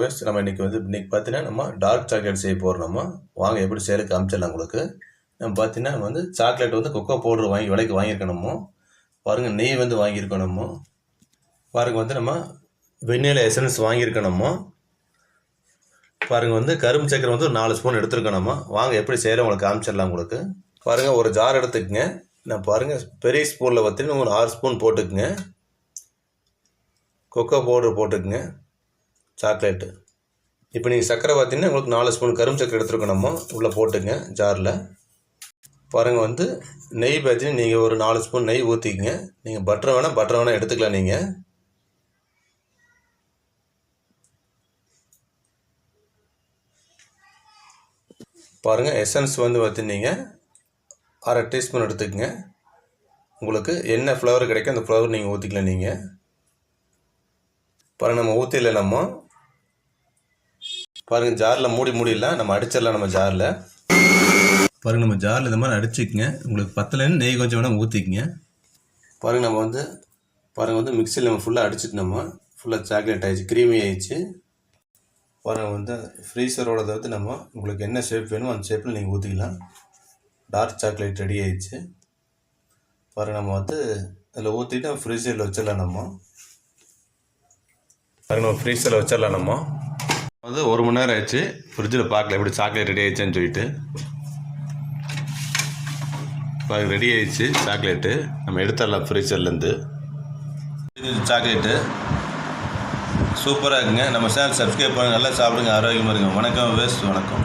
Waste நம்ம இன்றைக்கி வந்து இன்றைக்கி பார்த்தீங்கன்னா நம்ம டார்க் சாக்லேட் செய்ய போகிறோம் வாங்க எப்படி செய்யறது காமிச்சிடலாம் உங்களுக்கு. நம்ம பார்த்தீங்கன்னா வந்து சாக்லேட் வந்து கொக்கோ பவுடர் வாங்கி விலைக்கு வாங்கியிருக்கணுமோ பாருங்கள் நெய் வந்து வாங்கியிருக்கணுமோ பாருங்கள் வந்து நம்ம வெண்ணில எசன்ஸ் வாங்கியிருக்கணுமோ பாருங்கள் வந்து கரும்பு சக்கரை வந்து ஒரு நாலு ஸ்பூன் எடுத்துருக்கணுமா வாங்க எப்படி செய்கிறோம் உங்களுக்கு காமிச்சிடலாம் உங்களுக்கு. பாருங்கள் ஒரு ஜார் எடுத்துக்கங்க. நான் பாருங்கள் பெரிய ஸ்பூனில் பார்த்தீங்கன்னா ஒரு ஆறு ஸ்பூன் போட்டுக்குங்க. கொக்கோ பவுடர் போட்டுக்குங்க. சாக்லேட்டு. இப்போ நீங்கள் சர்க்கரை பார்த்தீங்கன்னா உங்களுக்கு நாலு ஸ்பூன் கரும்பு சர்க்கரை எடுத்துருக்கணுமோ உள்ளே போட்டுங்க ஜாரில். பாருங்கள் வந்து நெய் பார்த்தீங்கன்னா நீங்கள் ஒரு நாலு ஸ்பூன் நெய் ஊற்றிக்கங்க நீங்கள் பட்டர் வேணால் பட்டர் வேணால் எடுத்துக்கலாம் நீங்கள் பாருங்கள் எசன்ஸ் வந்து பார்த்துனீங்க அரை டீஸ்பூன் எடுத்துக்கங்க. உங்களுக்கு என்ன ஃப்ளவர் கிடைக்கும் அந்த ஃப்ளவர் நீங்கள் ஊற்றிக்கலாம் நீங்கள் பாருங்கள் நம்ம ஊற்றில நம்ம. பாருங்கள் ஜாரில் மூடி மூடிடலாம் நம்ம அடிச்சிடலாம் நம்ம ஜாரில். பாருங்கள் நம்ம ஜாரில் இந்த மாதிரி அடிச்சுக்கங்க. உங்களுக்கு பத்தலைன்னு நெய் கொஞ்சம் வேணால் ஊற்றிக்கங்க பாருங்கள் நம்ம வந்து பாருங்கள் வந்து மிக்சியில் நம்ம ஃபுல்லாக அடிச்சுட்டு நம்ம ஃபுல்லாக சாக்லேட் ஆகிடுச்சு க்ரீமி ஆகிடுச்சு பாருங்கள் வந்து ஃப்ரீசரோட வந்து நம்ம உங்களுக்கு என்ன ஷேப் வேணுமோ அந்த ஷேப்பில் நீங்கள் ஊற்றிக்கலாம் டார்க் சாக்லேட் ரெடி ஆகிடுச்சு பாருங்கள் நம்ம வந்து அதில் ஊற்றிட்டு ஃப்ரீசரில் வச்சிடலாம் நம்ம. பாருங்க நம்ம ஃப்ரீசரில் வச்சிடலாம் நம்ம. வந்து ஒரு மணி நேரம் ஆயிடுச்சு. ஃப்ரிட்ஜில் பார்க்கல எப்படி சாக்லேட் ரெடி ஆயிடுச்சுன்னு சொல்லிட்டு. ரெடி ஆயிடுச்சு சாக்லேட்டு நம்ம எடுத்துடலாம் ஃப்ரீசர்லேருந்து சாக்லேட்டு சூப்பராக இருக்குங்க. நம்ம சேனல் சப்ஸ்கிரைப் பண்ணுங்கள் நல்லா சாப்பிடுங்க. ஆரோக்கியமாக இருங்க. வணக்கம் வேஸ்ட் வணக்கம்.